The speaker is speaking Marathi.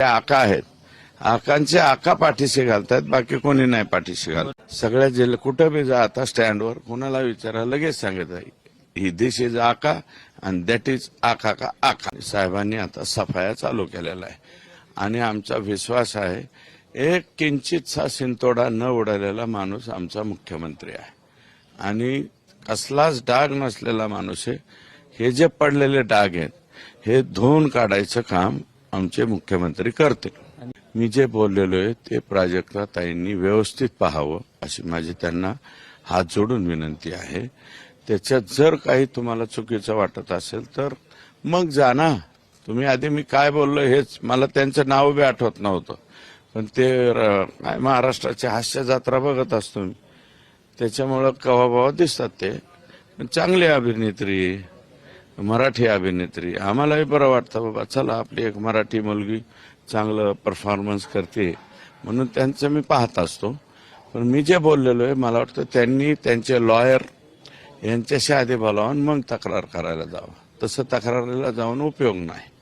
ते आका आहेत. आकांचे आका पाठीशी घालतात बाकी कोणी नाही पाठीशी घालत. सगळ्या जिल्ह्या कुठं बी जा आता स्टँडवर कोणाला विचारा लगेच सांगत आहे. ही दिस इज आका अँड दॅट इज आका का आका. साहेबांनी आता सफाया चालू केलेला आहे आणि आमचा विश्वास आहे एक किंचितसा सिंतोडा न उडालेला माणूस आमचा मुख्यमंत्री आहे. आणि कसलाच डाग नसलेला माणूस आहे. हे जे पडलेले डाग आहेत हे धुवून काढायचं काम आमचे मुख्यमंत्री करतील. मी जे बोललेलो आहे ते प्राजक्ता ताईंनी व्यवस्थित पाहावं अशी माझी त्यांना हात जोडून विनंती आहे. त्याच्यात जर काही तुम्हाला चुकीचं वाटत असेल तर मग जा ना तुम्ही आधी मी काय बोललो हेच मला त्यांचं नाव बी आठवत नव्हतं. पण ते काय महाराष्ट्राची हास्य जत्रा बघत असतो मी. त्याच्यामुळं कवा बवा दिसतात ते. पण चांगली अभिनेत्री मराठी अभिनेत्री. आम्हालाही बरं वाटतं बाबा चला आपली एक मराठी मुलगी चांगलं परफॉर्मन्स करते. म्हणून त्यांचं मी पाहत असतो. पण मी जे बोललेलो आहे मला वाटतं त्यांनी त्यांचे लॉयर यांच्याशी आधी बोलावून मग तक्रार करायला जावं. तसं तक्रारीला जाऊन उपयोग नाही.